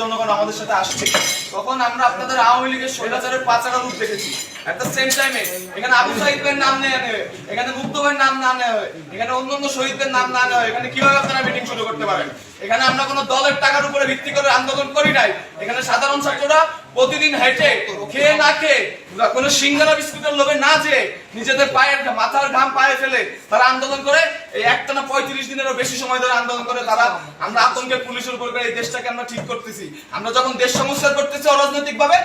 জনগণ আমাদের সাথে আসছে। তখন আমরা আপনাদের আওয়ামী লীগের স্বৈরাচারের পাচারা রূপ দেখেছি। এট দ্য সেম এখানে আবু সাহিদের নাম নেওয়া নেবে, এখানে নাম না নেওয়া হয়, এখানে অন্য অন্য শহীদদের নাম না নেওয়া হয়, এখানে কীভাবে আপনারা মিটিং শুরু করতে পারেন? এখানে আমরা কোনো দলের টাকার উপরে ভিত্তি করে আন্দোলন করি নাই। এখানে সাধারণ ছাত্ররা প্রতিদিন হেঁটে, খেয়ে না খেয়ে, কোনো সিঙ্গারা বিস্কুটের লোভে না যে নিজেদের পায়ের মাথার ঘাম পায়ে ফেলে তারা আন্দোলন করে। এই একটানা পঁয়ত্রিশ দিনেরও বেশি সময় ধরে আন্দোলন করে তারা। আমরা আতঙ্কে পুলিশের উপর করে এই দেশটাকে আমরা ঠিক করতেছি। আমরা যখন দেশ সংস্কার করতেছি অরাজনৈতিক ভাবে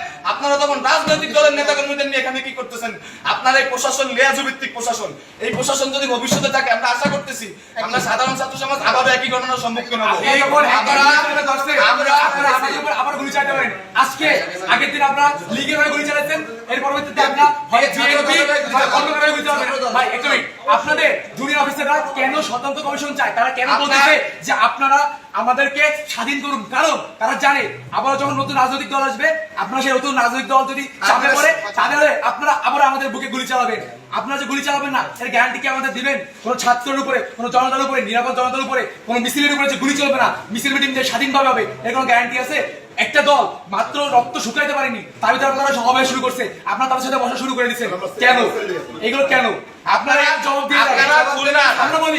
আপনারা তখন রাজনৈতিক দলের নেতা কর্মীদের নিয়ে এখানে কি করতেছেন? আপনারা এই প্রশাসন লেয়াজু ভিত্তিক প্রশাসন। এই প্রশাসন যদি ভবিষ্যতে থাকে আমরা আশা করতেছি আমরা সাধারণ ছাত্র সমাজ আবার একই ঘটনার সম্মুখীন হব। আমরা আমরা আবার গুলি চালাতে পারেন। আজকে আগের দিন আপনারা লীগের হয়ে গুলি চালাচ্ছেন এর পরবর্তীতে আপনারা হয় বিএনপি অন্য কারণে গুলি চালাবেন। ভাই এক আপনাদের জুনিয়র অফিসাররা কেন স্বতন্ত্র কমিশন চায়? তারা কেন বলতেছে যে আপনারা আমাদেরকে স্বাধীন করুন। কারণ তারা জানে আবার যখন নতুন রাজনৈতিক দল আসবে আপনারা সেই নতুন রাজনৈতিক দল যদি চাপে পড়ে তাহলে আপনারা আবার আমাদের বুকে গুলি চালাবেন। আপনারা যে গুলি চালাবেন না এর গ্যারান্টি কি আমাদের দিবেন? কোন ছাত্রের উপরে কোন জনতার উপরে নিরাপদ জনতার উপরে কোন মিছিলের উপরে যে গুলি চলবে না মিছিল মিটিং যে স্বাধীনভাবে হবে এর কোনো গ্যারান্টি আছে? একটা দল মাত্র রক্ত শুকাইতে পারেনি তার ভিতরে আপনারা সমাবেশ শুরু করছে। আপনারা তাদের সাথে বসা শুরু করে দিচ্ছেন কেন? এগুলো কেন? আপনারা জবাব দিয়ে। আপনারা বলি।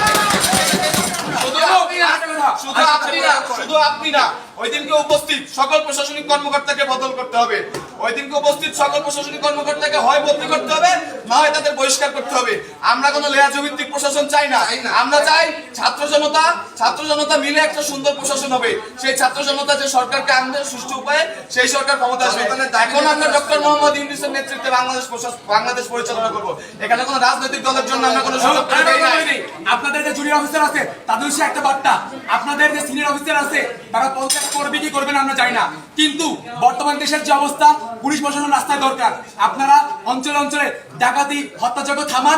শুধু আপনি না, শুধু আপনি না শুধু আপনি না। ওই দিনকে উপস্থিত সকল প্রশাসনিক কর্মকর্তাকে বদল করতে হবে। ওই দিনকে উপস্থিত সকল প্রশাসনিক কর্মকর্তাকে হয় বদলি করতে হবে। না হয় তাদের বহিষ্কার করতে হবে। আমরা কোনো লেয়াজ ভিত্তিক প্রশাসন চাই না। আমরা চাই ছাত্র জনতা ছাত্র জনতা মিলে একটা সুন্দর প্রশাসন হবে। সেই ছাত্র জনতা যে সরকারকে আনবে সুষ্ঠু উপায়ে সেই সরকার ক্ষমতা আসবে। এখন আমরা ডক্টর মোহাম্মদ ইউনিসের নেতৃত্বে বাংলাদেশ বাংলাদেশ পরিচালনা করব। এখানে কোনো রাজনৈতিক দলের জন্য আমরা কোনো সুযোগ। আপনাদের যে জুনিয়র অফিসার আছে তাদের সে একটা বার্তা। আপনাদের যে সিনিয়র অফিসার আছে তারা পদত্যাগ করবে কি করবে না আমরা জানি না। কিন্তু বর্তমান দেশের যে অবস্থা পুলিশ প্রশাসন রাস্তায় দরকার। আপনারা অঞ্চলে অঞ্চলে ডাকাতি হত্যাযজ্ঞ থামান।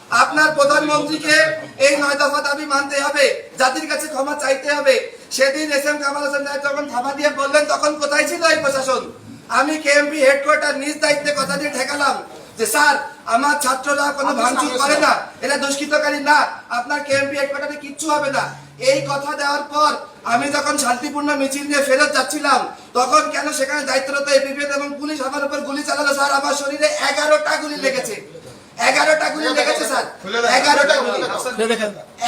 আপনার প্রধানমন্ত্রীকে এই নয় দফা দাবি মানতে হবে জাতির কাছে ক্ষমা চাইতে হবে। সেদিন এস এম কামাল হোসেন সাহেব যখন থাবা দিয়ে বললেন তখন কোথায় ছিল এই প্রশাসন? আমি কেএমপি হেডকোয়ার্টার নিজ দায়িত্বে কথা দিয়ে ঠেকালাম যে স্যার আমার ছাত্ররা কোনো ভাঙচুর করে না এরা দুষ্কৃতকারী না আপনার কেএমপি হেডকোয়ার্টারে কিচ্ছু হবে না। এই কথা দেওয়ার পর আমি যখন শান্তিপূর্ণ মিছিল নিয়ে ফেরত যাচ্ছিলাম তখন কেন সেখানে দায়িত্বরত এপিপিএফ এবং পুলিশ আমার উপর গুলি চালালো? স্যার আমার শরীরে এগারোটা গুলি লেগেছে। এগারোটা গুলি লেগেছে স্যার। এগারোটা গুলি।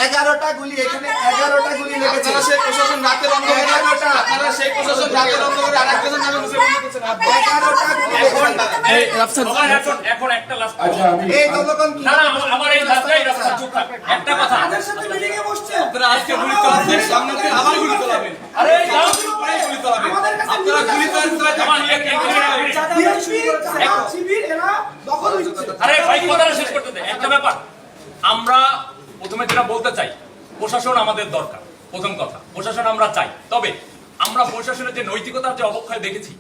এগারোটা গুলি এখানে এগারোটা গুলি লেগেছে। আপনারা সেই প্রশাসন রাতের অন্ধকারে এগারোটা। আপনারা সেই প্রশাসন রাতের অন্ধকারে আরেকজনের নামে মুছে এগারোটা গুলি এখন এখন একটা লাস্ট এই জনগণ কি? না না আমার- আমার এই লাস্টটাই রাস্তা চুপ থাক। একটা কথা। আপনারা আজকে গুলি চালাচ্ছেন সামনে থেকে আবার গুলি চালাবেন। আরে যাও পরে গুলি চালাবেন। আপনারা গুলি চালাচ্ছেন আমার এক- এক মিনিট, এক মিনিট। আরে ভাই, কথাটা শেষ করতে দে। একটা ব্যাপার। আমরা প্রথমে যেটা বলতে চাই, প্রশাসন আমাদের দরকার। প্রথম কথা, প্রশাসন আমরা চাই। তবে আমরা প্রশাসনের যে নৈতিকতার যে অবক্ষয় দেখেছি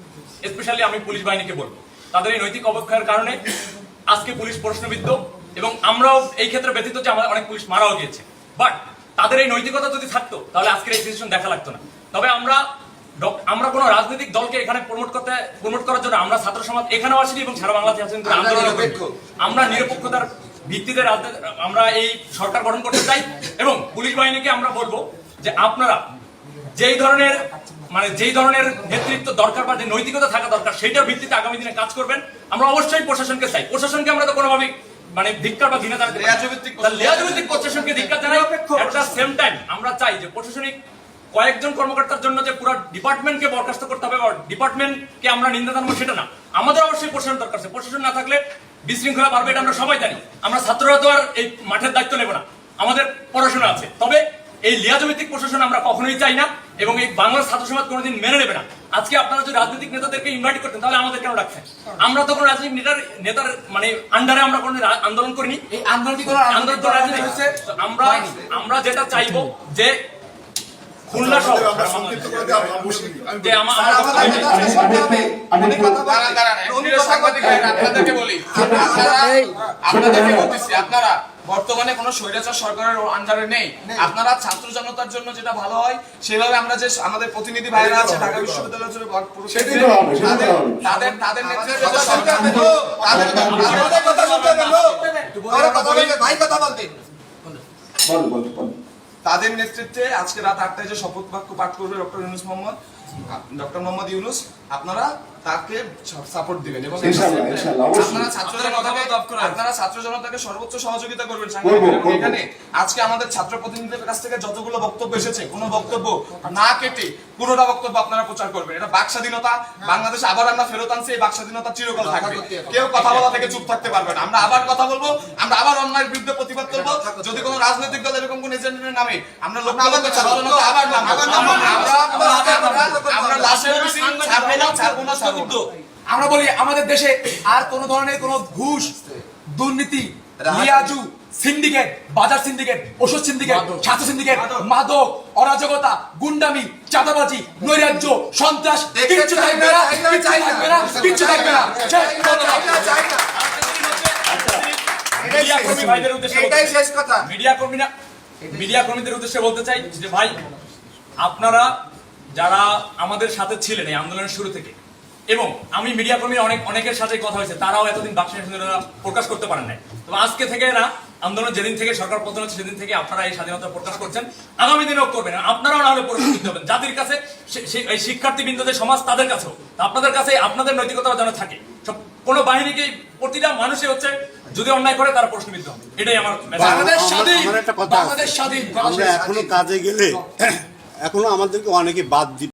স্পেশালি আমি পুলিশ বাহিনীকে বলব, তাদের এই নৈতিক অবক্ষয়ের কারণে আজকে পুলিশ প্রশ্নবিদ্ধ এবং আমরাও এই ক্ষেত্রে ব্যতীত যে আমাদের অনেক পুলিশ মারাও গিয়েছে। বাট তাদের এই নৈতিকতা যদি থাকতো, তাহলে আজকের এই ডিসিশন দেখা লাগতো না। তবে আমরা আমরা কোনো রাজনৈতিক দলকে এখানে প্রমোট করতে প্রমোট করার জন্য আমরা ছাত্র সমাজ এখানেও আসিনি এবং সারা বাংলাদেশে আছেন আমরা আন্দোলন আমরা নিরপেক্ষতার ভিত্তিতে আমরা এই সরকার গঠন করতে চাই এবং পুলিশ বাহিনীকে আমরা বলব যে আপনারা যেই ধরনের মানে যেই ধরনের নেতৃত্ব দরকার বা যে নৈতিকতা থাকা দরকার সেইটার ভিত্তিতে আগামী দিনে কাজ করবেন। আমরা অবশ্যই প্রশাসনকে চাই। প্রশাসনকে আমরা তো কোনোভাবেই মানে ধিক্কার বা ঘৃণা জানাতে লেয়াজভিত্তিক প্রশাসনকে ধিক্কার জানাই এট সেম টাইম আমরা চাই যে প্রশাসনিক কয়েকজন কর্মকর্তার জন্য যে পুরো ডিপার্টমেন্টকে বরখাস্ত করতে হবে বা ডিপার্টমেন্টকে আমরা নিন্দা জানাব সেটা না। আমাদের অবশ্যই প্রশাসন দরকার আছে। প্রশাসন না থাকলে বিশৃঙ্খলা বাড়বে এটা আমরা সবাই জানি। আমরা ছাত্ররা তো আর এই মাঠের দায়িত্ব নেব না। আমাদের পড়াশোনা আছে। তবে এই লিয়াজমিতিক প্রশাসন আমরা কখনোই চাই না এবং এই বাংলার ছাত্র সমাজ কোনোদিন মেনে নেবে না। আজকে আপনারা যদি রাজনৈতিক নেতাদেরকে ইনভাইট করতেন তাহলে আমাদের কেন রাখছেন আমরা তো কোনো রাজনৈতিক নেতার নেতার মানে আন্ডারে আমরা কোনো আন্দোলন করিনি। এই আন্দোলন কি কোনো আন্দোলন তো রাজনীতি হচ্ছে আমরা আমরা যেটা চাইব যে খুলনা আমার আপনাদেরকে বলি আপনারা আপনাদেরকে বলতেছি আপনারা বর্তমানে কোনো স্বৈরাচার সরকারের আন্ডারে নেই। আপনারা ছাত্র জনতার জন্য যেটা ভালো হয় সেভাবে আমরা যে আমাদের প্রতিনিধি ভাইরা আছে ঢাকা বিশ্ববিদ্যালয়ের জন্য তাদের- তাদের নেতৃত্বে কথা বলতে ভাই কথা। বল বল বল তাদের নেতৃত্বে আজকে রাত আটটায় যে শপথ বাক্য পাঠ করবে ডক্টর ইউনুস মোহাম্মদ ডক্টর মোহাম্মদ ইউনুস আপনারা তাকে সাপোর্ট দিবেন এবং আপনারা ছাত্র জনতাকে আপনারা ছাত্র জনতাকে সর্বোচ্চ সহযোগিতা করবেন। এখানে আজকে আমাদের ছাত্র প্রতিনিধিদের কাছ থেকে যতগুলো বক্তব্য এসেছে কোনো বক্তব্য না কেটে পুরোটা বক্তব্য আপনারা প্রচার করবেন। এটা বাক স্বাধীনতা বাংলাদেশে আবার আমরা ফেরত আনছি এই বাক স্বাধীনতা চিরকাল থাকবে। কেউ কথা বলা থেকে চুপ থাকতে পারবে না। আমরা আবার কথা বলব আমরা আবার অন্যায়ের বিরুদ্ধে প্রতিবাদ করব। যদি কোনো রাজনৈতিক দল এরকম কোন এজেন্ডের নামে আমরা লোক আবার। আমরা লাশের ছাড়বো না ছাড়বো না। আমরা বলি আমাদের দেশে আর কোন ধরনের কোন ঘুষ দুর্নীতি লিয়াজু সিন্ডিকেট বাজার সিন্ডিকেট ওষুধ সিন্ডিকেট ছাত্র সিন্ডিকেট মাদক। অরাজকতা গুন্ডামি চাঁদাবাজি নৈরাজ্য সন্ত্রাস কিচ্ছু থাকবে না, না চাই না, কিচ্ছু থাকবে না। কিচ্ছু থাকবে না মিডিয়া কর্মী ভাইদের উদ্দেশ্যে এটাই শেষ কথা। মিডিয়া কর্মীরা মিডিয়া কর্মীদের উদ্দেশ্যে বলতে চাই যে ভাই আপনারা যারা আমাদের সাথে ছিলেন এই আন্দোলনের শুরু থেকে এবং আমি মিডিয়া কর্মী অনেক অনেকের সাথে কথা হয়েছে তারাও এতদিন বাক্স স্বাধীনতা প্রকাশ করতে পারেন নাই। তো আজকে থেকে না আন্দোলন যেদিন থেকে সরকার পতন হচ্ছে সেদিন থেকে আপনারা এই স্বাধীনতা প্রকাশ করছেন। আগামী দিনেও করবেন আপনারাও না হলে পরিস্থিতি হবেন জাতির কাছে এই শিক্ষার্থী বিন্দুদের সমাজ তাদের কাছেও আপনাদের কাছে আপনাদের নৈতিকতা যেন থাকে সব কোনো বাহিনীকে প্রতিটা মানুষই হচ্ছে যদি অন্যায় করে তারা প্রশ্নবিদ্ধ হবে। এটাই আমার বাংলাদেশ স্বাধীন আমার একটা কথা আছে। বাংলাদেশ স্বাধীন আমরা এখনও কাজে গেলে এখনও আমাদেরকে অনেকে বাদ দি